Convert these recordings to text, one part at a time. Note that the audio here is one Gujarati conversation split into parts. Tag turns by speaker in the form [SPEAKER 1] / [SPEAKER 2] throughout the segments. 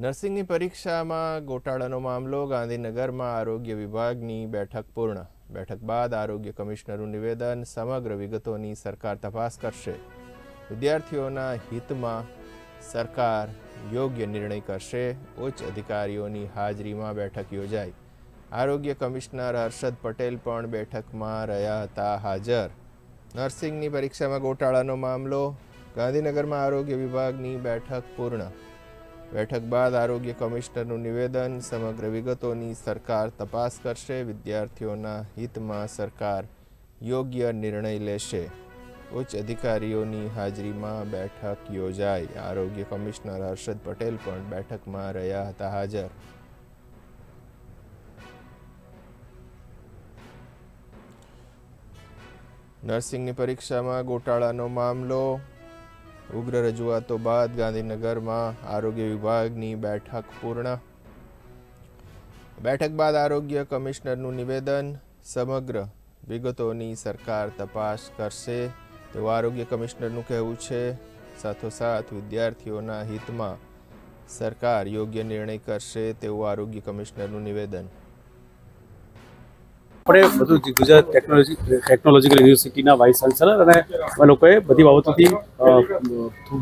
[SPEAKER 1] નર્સિંગની પરીક્ષામાં ગોટાળાનો મામલો, ગાંધીનગરમાં આરોગ્ય વિભાગની બેઠક પૂર્ણ. બેઠક બાદ આરોગ્ય કમિશનરનું નિવેદન, સમગ્ર વિગતોની સરકાર તપાસ કરશે. વિદ્યાર્થીઓના હિતમાં સરકાર યોગ્ય નિર્ણય કરશે. ઉચ્ચ અધિકારીઓની હાજરીમાં બેઠક યોજાઈ. આરોગ્ય કમિશનર હર્ષદ પટેલ પણ બેઠકમાં રહ્યા હતા હાજર. નર્સિંગની પરીક્ષામાં ગોટાળાનો મામલો, ગાંધીનગરમાં આરોગ્ય વિભાગની બેઠક પૂર્ણ. બેઠક બાદ આરોગ્ય કમિશનરનું નિવેદન, સમગ્ર વિગતોની સરકાર તપાસ કરશે, વિદ્યાર્થીઓના હિતમાં સરકાર યોગ્ય નિર્ણય લેશે. ઉચ્ચ અધિકારીઓની હાજરીમાં બેઠક યોજાઈ. આરોગ્ય કમિશનર હર્ષદ પટેલ પણ બેઠકમાં રહ્યા હતા હાજર. નર્સિંગની પરીક્ષામાં ગોટાળાનો મામલો ઉગ્ર રજૂઆતો બાદ ગાંધીનગરમાં આરોગ્ય વિભાગની બેઠક પૂર્ણ. બેઠક બાદ આરોગ્ય કમિશનરનું નિવેદન, સમગ્ર વિગતોની સરકાર તપાસ કરશે. તેવું આરોગ્ય કમિશનરનું કહેવું છે. સાથોસાથ વિદ્યાર્થીઓના હિતમાં સરકાર યોગ્ય નિર્ણય કરશે તેવું આરોગ્ય કમિશનરનું નિવેદન.
[SPEAKER 2] આપણે બધું ગુજરાત ટેકનોલોજી ટેકનોલોજીકલ યુનિવર્સિટીના વાઇસ ચાન્સેલર અને અમે લોકોએ બધી બાબતોથી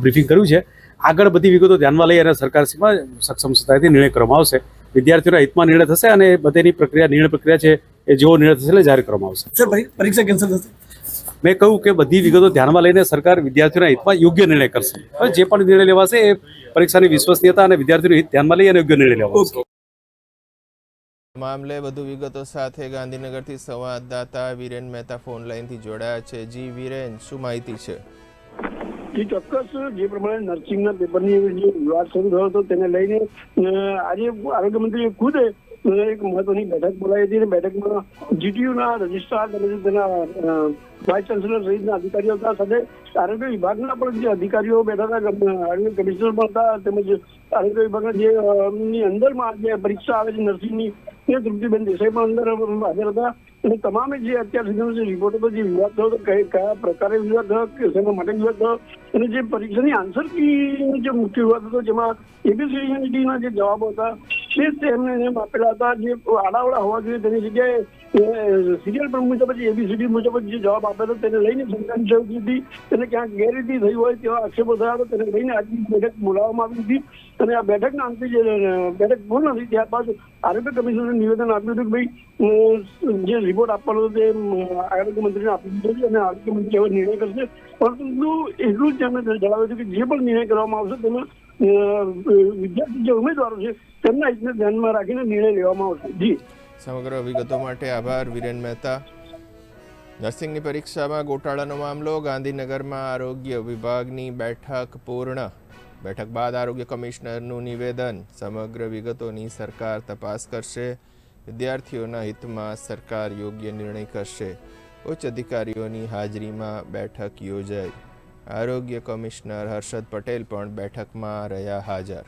[SPEAKER 2] બ્રીફિંગ કર્યું છે. આગળ બધી વિગતો ધ્યાનમાં લઈ અને સરકારશ્રીમાં સક્ષમ સત્તાથી નિર્ણય કરવામાં આવશે. વિદ્યાર્થીઓના હિતમાં નિર્ણય થશે અને બધેની પ્રક્રિયા નિર્ણય પ્રક્રિયા છે એ જેવો નિર્ણય થશે એટલે જાહેર કરવામાં આવશે.
[SPEAKER 3] સર ભાઈ પરીક્ષા કેન્સલ થશે?
[SPEAKER 2] મેં કહ્યું કે બધી વિગતો ધ્યાનમાં લઈને સરકાર વિદ્યાર્થીઓના હિતમાં યોગ્ય નિર્ણય કરશે. હવે જે પણ નિર્ણય લેવાશે એ પરીક્ષાની વિશ્વસનીયતા અને વિદ્યાર્થીઓનું હિત ધ્યાનમાં લઈ અને યોગ્ય નિર્ણય લેવામાં આવશે
[SPEAKER 1] મામલે વધુ વિગતો સાથે ગાંધીનગરથી સંવાદદાતા વિરેન મહેતા ફોન લાઈનથી જોડાયા છે. જી વિરેન, શું માહિતી છે?
[SPEAKER 4] જે, ચોક્કસ. જે પ્રમાણે નર્સિંગના પેપરની જે વિવાદ શરૂ થયો હતો તેને લઈને આજે આરોગ્ય મંત્રીએ ખુદ એક મહત્વની બેઠક બોલાવી હતી અને બેઠકમાં જીટીયુના રજિસ્ટ્રાર તેમજ તેના વાઇસ ચાન્સેલર સહિતના અધિકારીઓ હતા સાથે આરોગ્ય વિભાગના પણ જે અધિકારીઓ બેઠા હતા આરોગ્ય કમિશનર પણ હતા તેમજ આરોગ્ય વિભાગના જે અંદરમાં જે પરીક્ષા આવે છે નર્સિંગની તે તૃપ્તિબેન દેસાઈ પણ અંદર હાજર હતા. અને તમામે જે અત્યાર સુધીનો જે રિપોર્ટ હતો, જે વિવાદ થયો હતો કયા પ્રકારે વિવાદ થયો શેના માટે વિવાદ થયો, અને જે પરીક્ષાની આન્સર કી જે મુખ્ય વિવાદ હતો, જેમાં એબીસીડીના જે જવાબો હતા તે તેમને આપેલા હતા જે આડાવડા હોવા જોઈએ તેની જગ્યાએ સિરિયલ પણ મુજબ જ એબીસીડી મુજબ જે જવાબ આપેલો તેને લઈને જરૂર હતી તેને ક્યાંક ગેરરીતિ થઈ હોય તેવા આક્ષેપો થયા હતા તેને લઈને આજની બેઠક બોલાવવામાં આવી હતી. અને આ બેઠકના અંતે જે બેઠક પૂર્ણ થઈ ત્યારબાદ આરોગ્ય કમિશનરે નિવેદન આપ્યું હતું કે ભાઈ જે રિપોર્ટ આપવાનો તે આરોગ્ય મંત્રીને આપી દીધો છે અને આરોગ્ય મંત્રી હવે નિર્ણય કરશે. પરંતુ એટલું જ તેમણે જણાવ્યું હતું કે જે પણ નિર્ણય કરવામાં આવશે તેમાં વિદ્યાર્થી જે ઉમેદવારો છે, તેમના હિતને ધ્યાનમાં રાખીને નિર્ણય લેવામાં આવશે. જી.
[SPEAKER 1] સમગ્ર વિગતો માટે આભાર, વિરેન મહેતા. નર્સિંગની પરીક્ષામાં ગોટાળાનો મામલો, ગાંધીનગરમાં આરોગ્ય વિભાગની બેઠક પૂર્ણ. બેઠક બાદ આરોગ્ય કમિશનરનું નિવેદન. સમગ્ર વિગતોની સરકાર તપાસ કરશે. વિદ્યાર્થીઓના હિતમાં સરકાર યોગ્ય નિર્ણય કરશે. ઉચ્ચ અધિકારીઓની હાજરીમાં બેઠક યોજાઈ. આરોગ્ય કમિશનર હર્ષદ પટેલ પણ બેઠકમાં રહ્યા હાજર.